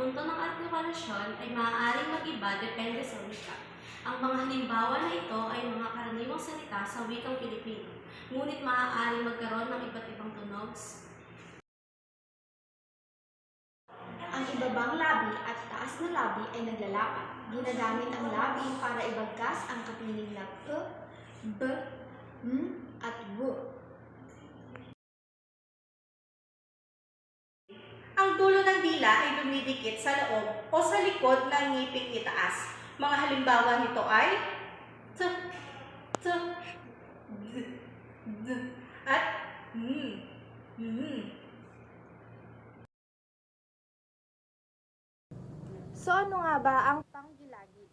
punto ng artikulasyon ay maaaring mag-iba depende sa wika. Ang mga halimbawa na ito ay mga karaniwang salita sa wikang Pilipino, ngunit maaaring magkaroon ng iba't ibang tunog, Ang ibabang labi at taas na labi ay naglalapat. Ginagamit ang labi para ibagkas ang kapiling na p, b, m, at w. dila ay dumidikit sa loob o sa likod ng ngiping itaas. Mga halimbawa nito ay t, t, d, d, at mm, mm. So ano nga ba ang panggilagid?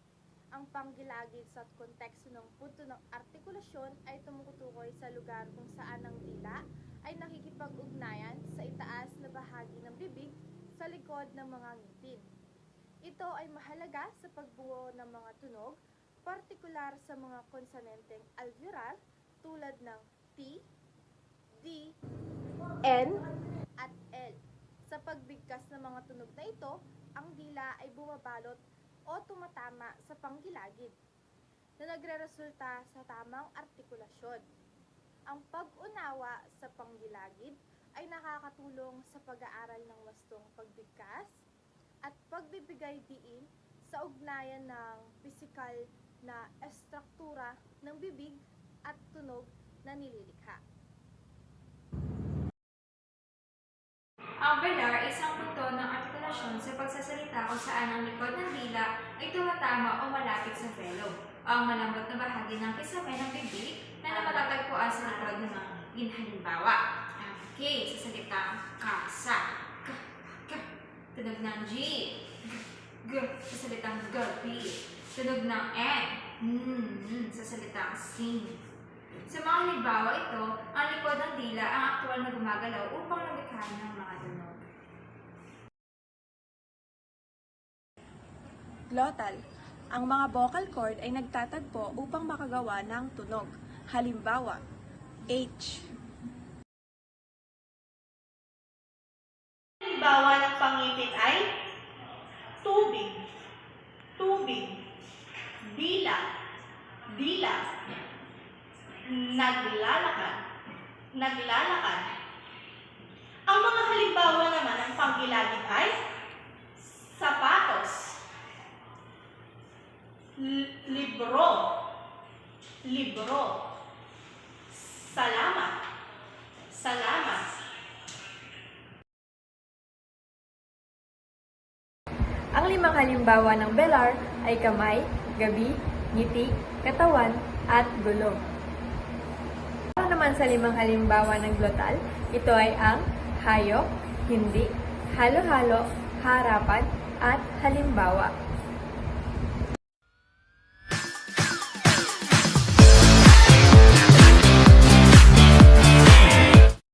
Ang panggilagid sa konteksto ng punto ng artikulasyon ay tumutukoy sa lugar kung saan ang dila ay nakikipag-ugnayan sa itaas na bahagi ng bibig likod ng mga ngipin. Ito ay mahalaga sa pagbuo ng mga tunog, partikular sa mga konsonanteng alveolar tulad ng T, D, N, at L. Sa pagbigkas ng mga tunog na ito, ang dila ay bumabalot o tumatama sa panggilagid na nagreresulta sa tamang artikulasyon. Ang pag-unawa sa panggilagid ay nakakatulong sa pag-aaral ng wastong pagbigkas at pagbibigay diin sa ugnayan ng pisikal na estruktura ng bibig at tunog na nililikha. Ang velar ay isang punto ng artikulasyon sa pagsasalita kung saan ang likod ng dila ay tumatama o malapit sa velum, o ang malambot na bahagi ng kisame ng bibig na namatatagpuan sa likod ng mga. Halimbawa, okay, sa salitang kasa, k, k, tunog ng G, g, g, sa salitang gabi, tunog ng N, mm, mm, sa salitang sing. Sa mga halimbawa ito, ang likod ng dila ang aktual na gumagalaw upang lumikha ng mga tunog. Glottal. Ang mga vocal cord ay nagtatagpo upang makagawa ng tunog. Halimbawa, H. Halimbawa ng pangipit ay tubig, tubig, dila, dila, naglalakad, naglalakad. Ang mga halimbawa naman ng panggilagid ay sapatos, li- libro, libro, salamat, salamat. Ang limang halimbawa ng belar ay kamay, gabi, ngiti, katawan, at gulong. Para naman sa limang halimbawa ng glottal, ito ay ang hayop, hindi, halo-halo, harapan, at halimbawa.